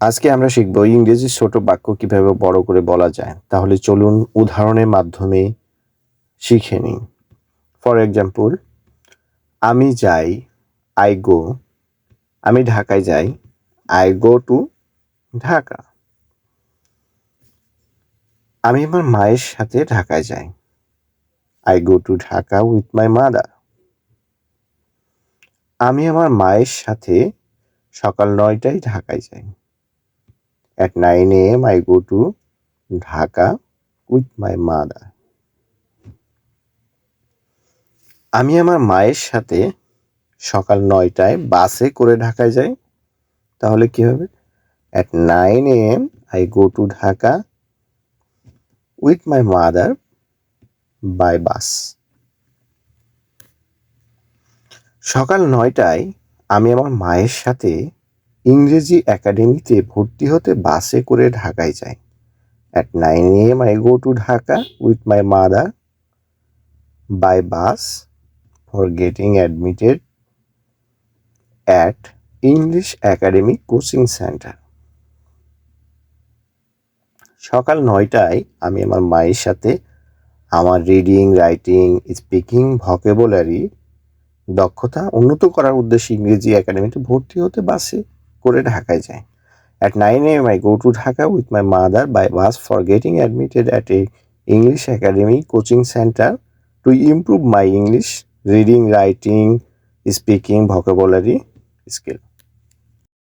আজকে আমরা শিখব ইংরেজি ছোট বাক্য কীভাবে বড় করে বলা যায়। তাহলে চলুন উদাহরণের মাধ্যমে শিখে নিই। ফর এক্সাম্পল আমি যাই আই গো আমি ঢাকায় যাই আই গো টু ঢাকা। আমি আমার মায়ের সাথে ঢাকায় যাই I go to Dhaka with my mother আমি আমার মায়ের সাথে সকাল নয়টায় ঢাকায় যাই। At nine A M I go to Dhaka with my mother আমি আমার মায়ের সাথে সকাল নয়টায় বাসে করে ঢাকায় যাই। তাহলে কি হবে? At nine AM I go to Dhaka with my mother by bus সকাল নয়টায় আমি আমার মায়ের সাথে ইংরেজি একাডেমিতে ভর্তি হতে বাসে করে ঢাকায় যাই at nine AM I go to Dhaka with my mother by bus for getting admitted at English academy coaching centre সকাল নয়টায় আমি আমার মায়ের সাথে আমার রিডিং রাইটিং স্পিকিং ভকেবুলারি দক্ষতা উন্নত করার উদ্দেশ্যে ইংরেজি একাডেমিতে ভর্তি হতে বাসে করে ঢাকায় যাই at nine AM I go to Dhaka with my mother by bus for getting admitted at a English academy coaching centre to improve my English reading writing speaking vocabulary skill